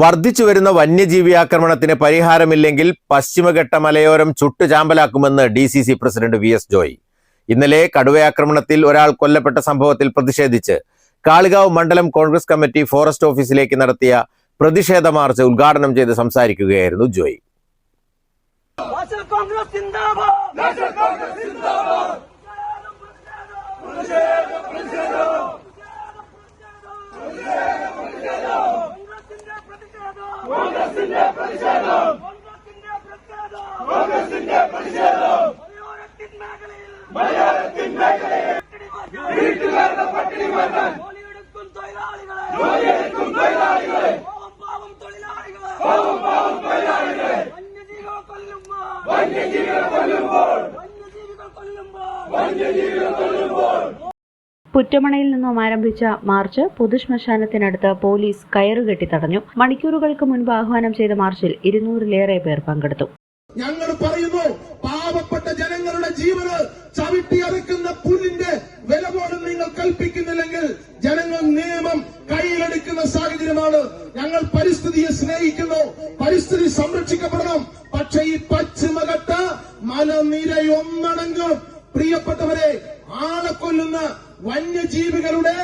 വർദ്ധിച്ചു വരുന്ന വന്യജീവി ആക്രമണത്തിന് പരിഹാരമില്ലെങ്കിൽ പശ്ചിമഘട്ട മലയോരം ചുട്ടുചാമ്പലാക്കുമെന്ന് D C C president V S Joy. ഇന്നലെ കടുവയാക്രമണത്തിൽ ഒരാൾ കൊല്ലപ്പെട്ട സംഭവത്തിൽ പ്രതിഷേധിച്ച് കാളികാവ് മണ്ഡലം കോൺഗ്രസ് കമ്മിറ്റി ഫോറസ്റ്റ് ഓഫീസിലേക്ക് നടത്തിയ പ്രതിഷേധ മാർച്ച് ഉദ്ഘാടനം ചെയ്ത് സംസാരിക്കുകയായിരുന്നു ജോയ്. കോൺഗ്രസ് പുറ്റമണയിൽ നിന്നും ആരംഭിച്ച മാർച്ച് പൊതുശ്മശാനത്തിനടുത്ത് പോലീസ് കയറുകെട്ടി തടഞ്ഞു. മണിക്കൂറുകൾക്ക് മുൻപ് ആഹ്വാനം ചെയ്ത മാർച്ചിൽ ഇരുന്നൂറിലേറെ പേർ പങ്കെടുത്തു. ഞങ്ങൾ പറയുന്നു പാവപ്പെട്ട ജനങ്ങളുടെ ജീവന് ചവിട്ടിയറക്കുന്ന പുല്ലിന്റെ വില പോലും നിങ്ങൾ കൽപ്പിക്കുന്നില്ലെങ്കിൽ ജനങ്ങൾ നിയമം കയ്യിലെടുക്കുന്ന സാഹചര്യമാണ്. ഞങ്ങൾ പരിസ്ഥിതിയെ സ്നേഹിക്കുന്നു പരിസ്ഥിതി സംരക്ഷിക്കപ്പെടണം. പക്ഷേ ഈ മലനിരയൊന്നടങ്കം പ്രിയപ്പെട്ടവരെ ആളെ കൊല്ലുന്ന വന്യജീവികളുടെ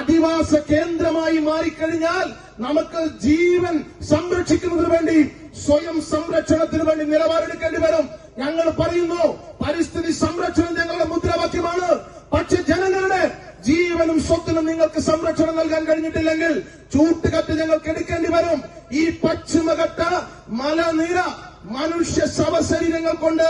അധിവാസ കേന്ദ്രമായി മാറിക്കഴിഞ്ഞാൽ നമുക്ക് ജീവൻ സംരക്ഷിക്കുന്നതിന് വേണ്ടി സ്വയം സംരക്ഷണത്തിന് വേണ്ടി നിലപാടെടുക്കേണ്ടി വരും. ഞങ്ങൾ പറയുന്നു പരിസ്ഥിതി സംരക്ഷണം ഞങ്ങളുടെ മുദ്രാവാക്യമാണ്. പക്ഷെ ജനങ്ങളുടെ ജീവനും സ്വത്തിനും നിങ്ങൾക്ക് സംരക്ഷണം നൽകാൻ കഴിഞ്ഞിട്ടില്ലെങ്കിൽ ചൂട്ടുകത്ത് ഞങ്ങൾക്ക് എടുക്കേണ്ടി വരും. ഈ പശ്ചിമഘട്ട മലനിര മനുഷ്യ ശവശരീരങ്ങൾ കൊണ്ട്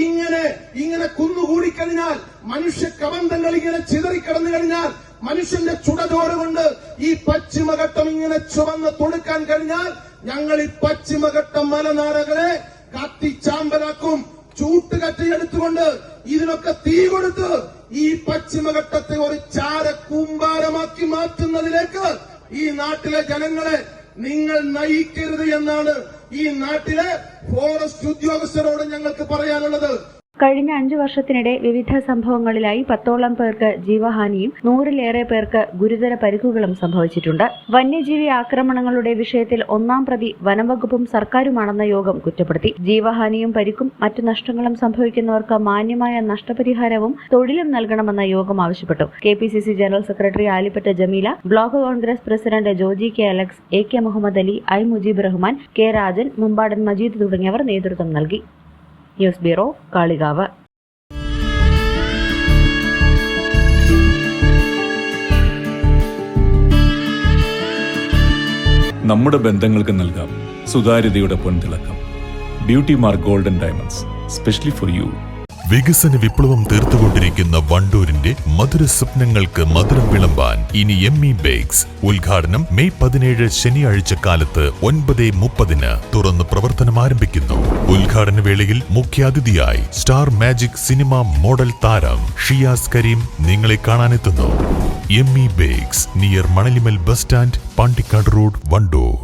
ഇങ്ങനെ ഇങ്ങനെ കുന്നുകൂടിക്കഴിഞ്ഞാൽ മനുഷ്യ കബന്ധങ്ങൾ ഇങ്ങനെ ചിതറിക്കടന്നു കഴിഞ്ഞാൽ മനുഷ്യന്റെ ചുടചോര കൊണ്ട് ഈ പശ്ചിമഘട്ടം ഇങ്ങനെ ചുവന്ന് തൊടുക്കാൻ കഴിഞ്ഞാൽ ഞങ്ങൾ ഈ പശ്ചിമഘട്ടം മലനാടകളെ കത്തിച്ചാമ്പലാക്കും ചൂട്ടുകറ്റി എടുത്തുകൊണ്ട് ഇതിനൊക്കെ തീ കൊടുത്ത് ഈ പശ്ചിമഘട്ടത്തെ ഒരു ചാര കൂമ്പാരമാക്കി മാറ്റുന്നതിലേക്ക് ഈ നാട്ടിലെ ജനങ്ങളെ നിങ്ങൾ നയിക്കരുത് എന്നാണ് ഈ നാട്ടിലെ ഫോറസ്റ്റ് ഉദ്യോഗസ്ഥരോട് ഞങ്ങൾക്ക് പറയാനുള്ളത് കഴിഞ്ഞ അഞ്ചു വർഷത്തിനിടെ വിവിധ സംഭവങ്ങളിലായി പത്തോളം പേർക്ക് ജീവഹാനിയും നൂറിലേറെ പേർക്ക് ഗുരുതര പരിക്കുകളും സംഭവിച്ചിട്ടുണ്ട്. വന്യജീവി ആക്രമണങ്ങളുടെ വിഷയത്തിൽ ഒന്നാം പ്രതി വനംവകുപ്പും സർക്കാരുമാണെന്ന യോഗം കുറ്റപ്പെടുത്തി. ജീവഹാനിയും പരിക്കും മറ്റു നഷ്ടങ്ങളും സംഭവിക്കുന്നവർക്ക് മാന്യമായ നഷ്ടപരിഹാരവും തൊഴിലും നൽകണമെന്ന യോഗം ആവശ്യപ്പെട്ടു. K general secretary Alippatta Jameela block Congress president Joji K Alex A K Muhammad Ali I Mujeeb Rahman K Rajan Mumbadan Majeed തുടങ്ങിയവർ നേതൃത്വം നൽകി. News bureau Kalikavu. നമ്മുടെ ബന്ധങ്ങൾക്ക് നൽകാം സുതാര്യതയുടെ പൊൻതിളക്കം. Beauty mark golden diamonds specially for you വികസന വിപ്ലവം തീർത്തുകൊണ്ടിരിക്കുന്ന വണ്ടൂരിന്റെ മധുര സ്വപ്നങ്ങൾക്ക് മധുരം വിളമ്പാൻ ഇനി എം ഇ ബേക്സ് ഉദ്ഘാടനം മെയ് പതിനേഴ് ശനിയാഴ്ച കാലത്ത് ഒൻപത് മുപ്പതിന് തുറന്ന് പ്രവർത്തനം ആരംഭിക്കുന്നു. ഉദ്ഘാടന വേളയിൽ മുഖ്യാതിഥിയായി സ്റ്റാർ മാജിക് സിനിമ മോഡൽ താരം ഷിയാസ് കരീം നിങ്ങളെ കാണാനെത്തുന്നു. M E bakes near Manalimal bus stand Pandikkad road Wandoor.